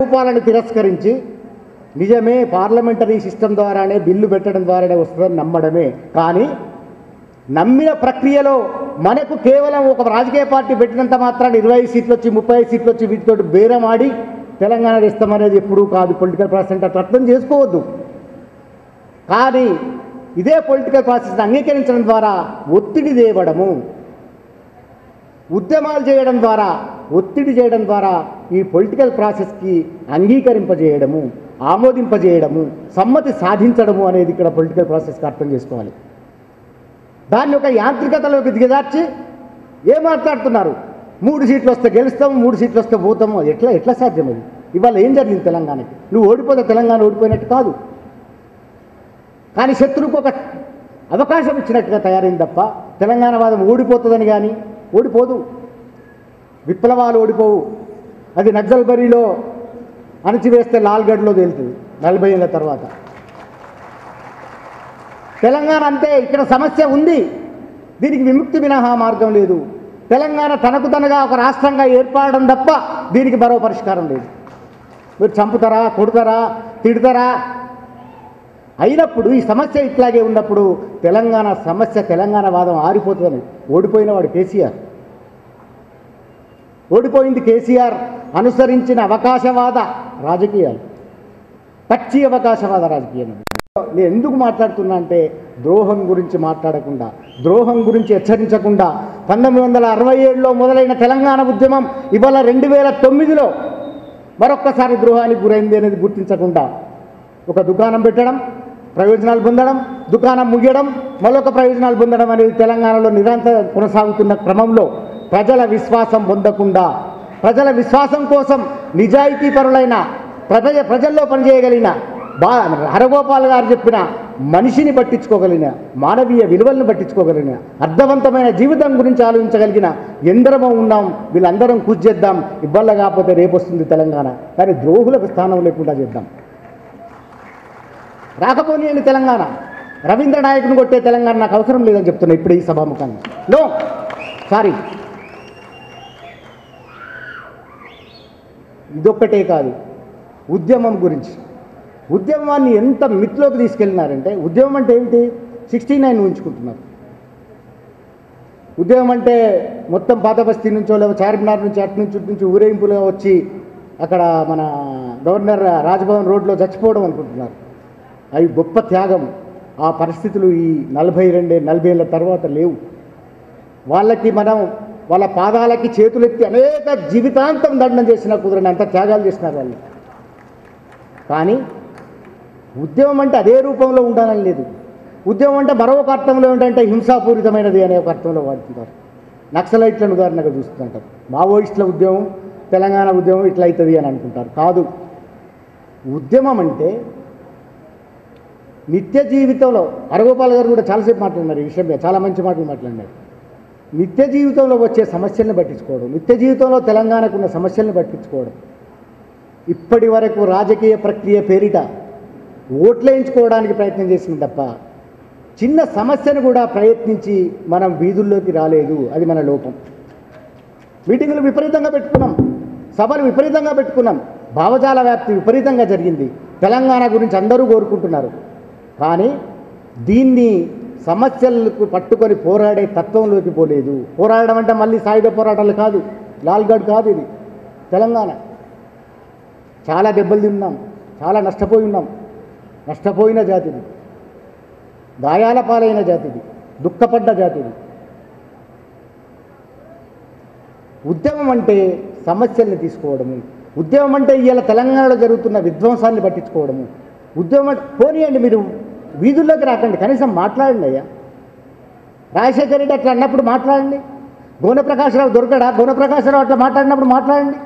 రూపాలను తిరస్కరించి నిజమే పార్లమెంటరీ సిస్టమ్ ద్వారానే బిల్లు పెట్టడం ద్వారానే వస్తుందని నమ్మడమే. కానీ నమ్మిన ప్రక్రియలో మనకు కేవలం ఒక రాజకీయ పార్టీ పెట్టినంత మాత్రాన్ని ఇరవై సీట్లు వచ్చి ముప్పై సీట్లు వచ్చి వీటితో బేరం ఆడి తెలంగాణ తెస్తామనేది ఎప్పుడూ కాదు. పొలిటికల్ ప్రాసెస్ అంటే అట్లా అర్థం చేసుకోవద్దు. కానీ ఇదే పొలిటికల్ ప్రాసెస్ని అంగీకరించడం ద్వారా ఒత్తిడి తేవడము ఉద్యమాలు చేయడం ద్వారా ఒత్తిడి చేయడం ద్వారా ఈ పొలిటికల్ ప్రాసెస్కి అంగీకరింపజేయడము ఆమోదింపజేయడము సమ్మతి సాధించడము అనేది ఇక్కడ పొలిటికల్ ప్రాసెస్కి అర్థం చేసుకోవాలి. దాన్ని ఒక యాంత్రికతలోకి దిగదార్చి ఏం మాట్లాడుతున్నారు? మూడు సీట్లు వస్తే గెలుస్తాము మూడు సీట్లు వస్తే పోతాము ఎట్లా ఎట్లా సాధ్యం అది? ఇవాళ ఏం జరిగింది తెలంగాణకి? నువ్వు ఓడిపోతే తెలంగాణ ఓడిపోయినట్టు కాదు. కానీ శత్రువుకు ఒక అవకాశం ఇచ్చినట్టుగా తయారైంది తప్ప తెలంగాణ వాదం ఓడిపోతుందని కానీ ఓడిపోదు. విప్లవాలు ఓడిపోవు. అది నక్సల్బరీలో అణచివేస్తే లాల్గఢ్లో తేలుతుంది నలభై ఏళ్ళ తర్వాత. తెలంగాణ అంతే ఇక్కడ సమస్య ఉంది. దీనికి విముక్తి మినహా మార్గం లేదు. తెలంగాణ తనకు తనగా ఒక రాష్ట్రంగా ఏర్పడడం తప్ప దీనికి మరో పరిష్కారం లేదు. మీరు చంపుతారా కొడతారా తిడతారా అయినప్పుడు ఈ సమస్య ఇట్లాగే ఉన్నప్పుడు తెలంగాణ సమస్య తెలంగాణ వాదం ఆరిపోతుందని ఓడిపోయిన వాడు కేసీఆర్. ఓడిపోయింది కేసీఆర్ అనుసరించిన అవకాశవాద రాజకీయాలు. పచ్చి అవకాశవాద రాజకీయం. నేను ఎందుకు మాట్లాడుతున్నా అంటే ద్రోహం గురించి మాట్లాడకుండా ద్రోహం గురించి హెచ్చరించకుండా పంతొమ్మిది వందల అరవై ఏడులో మొదలైన తెలంగాణ ఉద్యమం ఇవాళ రెండు వేల తొమ్మిదిలో మరొక్కసారి ద్రోహానికి గురైంది అనేది గుర్తించకుండా ఒక దుకాణం పెట్టడం ప్రయోజనాలు పొందడం దుకాణం ముగియడం మరొక ప్రయోజనాలు పొందడం అనేది తెలంగాణలో నిరంతరం కొనసాగుతున్న క్రమంలో ప్రజల విశ్వాసం పొందకుండా ప్రజల విశ్వాసం కోసం నిజాయితీ పరులైన ప్రజ ప్రజల్లో పనిచేయగలిగిన బా హరగోపాల్ గారు చెప్పిన మనిషిని పట్టించుకోగలిగిన మానవీయ విలువలను పట్టించుకోగలిగిన అర్థవంతమైన జీవితం గురించి ఆలోచించగలిగిన ఎందరమో ఉన్నాం వీళ్ళందరం కృషి చేద్దాం ఇబ్బంది కాకపోతే రేపు వస్తుంది తెలంగాణ. కానీ ద్రోహులకు స్థానం లేకుండా చేద్దాం. రాకపోని తెలంగాణ. రవీంద్ర నాయకుని కొట్టే తెలంగాణ నాకు అవసరం లేదని చెప్తున్నా ఇప్పుడు ఈ సభాముఖాన్ని. నో! సారీ. ఇదొక్కటే కాదు. ఉద్యమం గురించి. ఉద్యమాన్ని ఎంత మిత్లోకి తీసుకెళ్ళినారంటే ఉద్యమం అంటే ఏంటి? సిక్స్టీ నైన్ ఉంచుకుంటున్నారు ఉద్యమం అంటే మొత్తం పాత బస్తీ నుంచో లేదా చార్మినార్ నుంచి అటు నుంచి నుంచి ఊరేగింపులుగా వచ్చి అక్కడ మన గవర్నర్ రాజ్భవన్ రోడ్లో చచ్చిపోవడం అనుకుంటున్నారు. అవి గొప్ప త్యాగం. ఆ పరిస్థితులు ఈ నలభై రెండే నలభై ఏళ్ళ తర్వాత లేవు. వాళ్ళకి మనం వాళ్ళ పాదాలకి చేతులెత్తి అనేక జీవితాంతం దండం చేసినా కుదరని అంత త్యాగాలు చేసినారు వాళ్ళు. కానీ ఉద్యమం అంటే అదే రూపంలో ఉండాలని లేదు. ఉద్యమం అంటే మరొక అర్థంలో ఏంటంటే హింసాపూరితమైనది అనే ఒక అర్థంలో వాడుతుంటారు. నక్సలైట్లను ఉదాహరణగా చూస్తుంటారు. మావోయిస్టుల ఉద్యమం తెలంగాణ ఉద్యమం ఇట్లా అవుతుంది అని అనుకుంటారు. కాదు. ఉద్యమం అంటే నిత్య జీవితంలో అరగోపాల్ గారు కూడా చాలాసేపు మాట్లాడినారు ఈ విషయం చాలా మంచి మాటలు మాట్లాడినారు. నిత్య జీవితంలో వచ్చే సమస్యలను పట్టించుకోవడం నిత్య జీవితంలో తెలంగాణకు ఉన్న సమస్యలను పట్టించుకోవడం. ఇప్పటి వరకు రాజకీయ ప్రక్రియ పేరిట ఓట్లేయించుకోవడానికి ప్రయత్నం చేసింది తప్ప చిన్న సమస్యను కూడా ప్రయత్నించి మనం వీధుల్లోకి రాలేదు అది మన లోపం. మీటింగులు విపరీతంగా పెట్టుకున్నాం సభలు విపరీతంగా పెట్టుకున్నాం భావజాల వ్యాప్తి విపరీతంగా జరిగింది. తెలంగాణ గురించి అందరూ కోరుకుంటున్నారు. కానీ దీన్ని సమస్యలకు పట్టుకొని పోరాడే తత్వంలోకి పోలేదు. పోరాడడం అంటే మళ్ళీ సాయుధ పోరాటాలు కాదు. లాల్గఢ్ కాదు ఇది. తెలంగాణ. చాలా దెబ్బలు తిన్నాం. చాలా నష్టపోయి ఉన్నాం. నష్టపోయిన జాతిది. గాయాల పాలైన జాతిది. దుఃఖపడ్డ జాతిది. ఉద్యమం అంటే సమస్యల్ని తీసుకోవడము. ఉద్యమం అంటే ఇవాళ తెలంగాణలో జరుగుతున్న విధ్వంసాన్ని పట్టించుకోవడము. ఉద్యమం పోనీయండి మీరు. వీధుల్లోకి రాకండి. కనీసం మాట్లాడండి అయ్యా. రాజశేఖర రెడ్డి అట్లా అన్నప్పుడు మాట్లాడండి. గోనప్రకాశరావు దొరకడా? గోనప్రకాశరావు అట్లా మాట్లాడినప్పుడు మాట్లాడండి.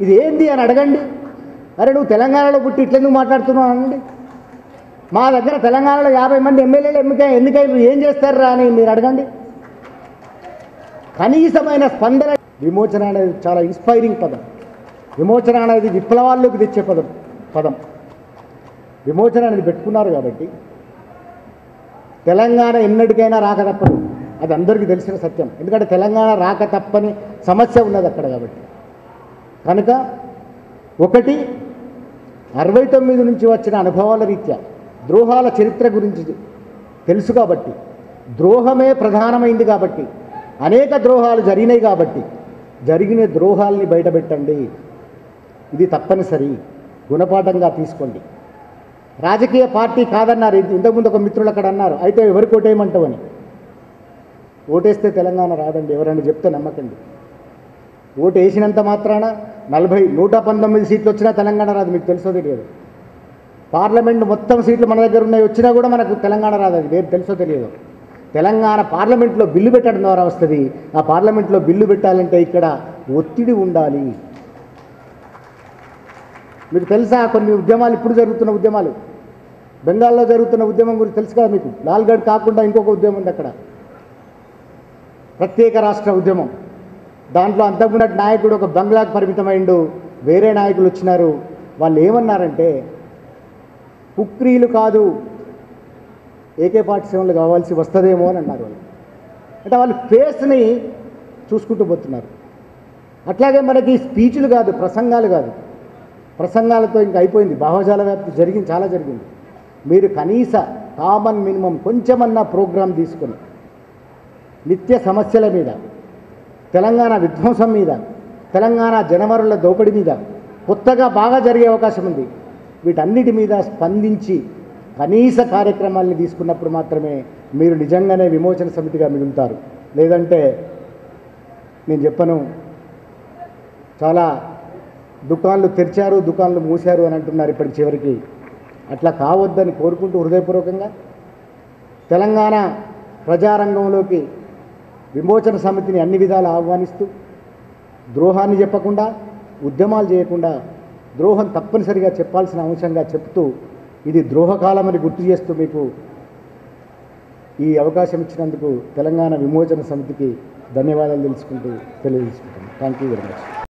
ఇది ఏంది అని అడగండి. అరే నువ్వు తెలంగాణలో పుట్టి ఇట్లెందుకు మాట్లాడుతున్నావు అనండి? మా దగ్గర తెలంగాణలో యాభై మంది ఎమ్మెల్యేలు ఎన్నిక ఎన్నికలు ఏం చేస్తారా అని మీరు అడగండి. కనీసమైన స్పందన విమోచన అనేది చాలా ఇన్స్పైరింగ్ పదం. విమోచన అనేది విప్లవాల్లోకి తెచ్చే పదం పదం. విమోచన అనేది పెట్టుకున్నారు కాబట్టి తెలంగాణ ఎన్నటికైనా రాక తప్పదు. అది అందరికీ తెలిసిన సత్యం. ఎందుకంటే తెలంగాణ రాక తప్పని సమస్య ఉన్నది అక్కడ కాబట్టి. కనుక ఒకటి అరవై తొమ్మిది నుంచి వచ్చిన అనుభవాల రీత్యా ద్రోహాల చరిత్ర గురించి తెలుసు కాబట్టి ద్రోహమే ప్రధానమైంది కాబట్టి అనేక ద్రోహాలు జరిగినాయి కాబట్టి జరిగిన ద్రోహాల్ని బయటపెట్టండి. ఇది తప్పనిసరి. గుణపాఠంగా తీసుకోండి. రాజకీయ పార్టీ కాదన్నారు. ఇంతకుముందు ఒక మిత్రులు అక్కడ అన్నారు. అయితే ఎవరికి ఓటేయమంటావని ఓటేస్తే తెలంగాణ రాదండి. ఎవరైనా చెప్తే నమ్మకండి. ఓటు వేసినంత మాత్రాన నలభై నూట పంతొమ్మిది సీట్లు వచ్చినా తెలంగాణ రాదు. మీకు తెలుసోది తెలియదు? పార్లమెంట్ మొత్తం సీట్లు మన దగ్గర ఉన్నాయి. వచ్చినా కూడా మనకు తెలంగాణ రాదు అది. వేరు తెలుసో తెలియదు? తెలంగాణ పార్లమెంట్లో బిల్లు పెట్టడం ద్వారా వస్తుంది. ఆ పార్లమెంట్లో బిల్లు పెట్టాలంటే ఇక్కడ ఒత్తిడి ఉండాలి. మీకు తెలుసా కొన్ని ఉద్యమాలు ఇప్పుడు జరుగుతున్న ఉద్యమాలు? బెంగాల్లో జరుగుతున్న ఉద్యమం గురించి తెలుసు కదా మీకు? లాల్గఢ్ కాకుండా ఇంకొక ఉద్యమం ఉంది అక్కడ. ప్రత్యేక రాష్ట్ర ఉద్యమం. దాంట్లో అంతకుముందు నాయకుడు ఒక బంగ్లాకు పరిమితమైండు వేరే నాయకులు వచ్చినారు. వాళ్ళు ఏమన్నారంటే కుక్రీలు కాదు ఏకే పార్టీ సేవలు కావాల్సి వస్తుందేమో అని అన్నారు వాళ్ళు. అంటే వాళ్ళు ఫేస్ని చూసుకుంటూ పోతున్నారు. అట్లాగే మనకి స్పీచ్లు కాదు ప్రసంగాలు కాదు. ప్రసంగాలతో ఇంకా అయిపోయింది. భావజాల వ్యాప్తి జరిగింది చాలా జరిగింది. మీరు కనీస కామన్ మినిమం కొంచెమన్నా ప్రోగ్రాం తీసుకుని నిత్య సమస్యల మీద తెలంగాణ విధ్వంసం మీద తెలంగాణ జనవరుల దోపిడీ మీద కొత్తగా బాగా జరిగే అవకాశం ఉంది. వీటన్నిటి మీద స్పందించి కనీస కార్యక్రమాల్ని తీసుకున్నప్పుడు మాత్రమే మీరు నిజంగానే విమోచన సమితిగా మిగులుతారు. లేదంటే నేను చెప్పను చాలా దుకాన్లు తెరిచారు దుకాన్లు మూశారు అని అంటున్నారు ఇప్పటి చివరికి. అట్లా కావద్దని కోరుకుంటూ హృదయపూర్వకంగా తెలంగాణ ప్రజారంగంలోకి విమోచన సమితిని అన్ని విధాలు ఆహ్వానిస్తూ ద్రోహాన్ని చెప్పకుండా ఉద్యమాలు చేయకుండా ద్రోహం తప్పనిసరిగా చెప్పాల్సిన అంశంగా చెప్తూ ఇది ద్రోహకాలమని గుర్తు చేస్తూ మీకు ఈ అవకాశం ఇచ్చినందుకు తెలంగాణ విమోచన సమితికి ధన్యవాదాలు తెలుసుకుంటూ తెలియజేసుకుంటాను థ్యాంక్ యూ వెరీ మచ్